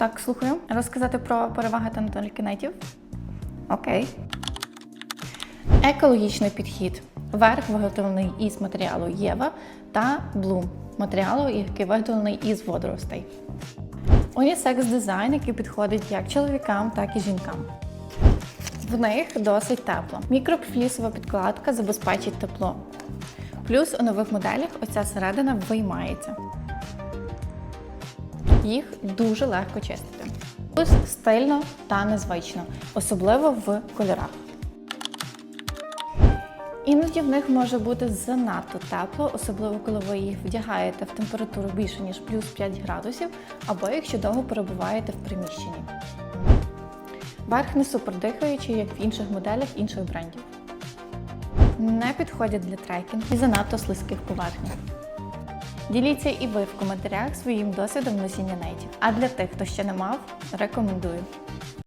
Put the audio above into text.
Так, слухаю. Розказати про переваги та недоліки? Окей. Екологічний підхід. Верх виготовлений із матеріалу Єва та Блум матеріалу, який виготовлений із водоростей. Унісекс дизайн, який підходить як чоловікам, так і жінкам. В них досить тепло. Мікрофлісова підкладка забезпечить тепло. Плюс у нових моделях оця середина виймається. Їх дуже легко чистити. Плюс стильно та незвично, особливо в кольорах. Іноді в них може бути занадто тепло, особливо коли ви їх вдягаєте в температуру більше ніж плюс 5 градусів, або якщо довго перебуваєте в приміщенні. Верх не супердихаючий, як в інших моделях інших брендів. Не підходять для трекінгу і занадто слизьких поверхнях. Діліться і ви в коментарях своїм досвідом носіння нетів. А для тих, хто ще не мав, рекомендую.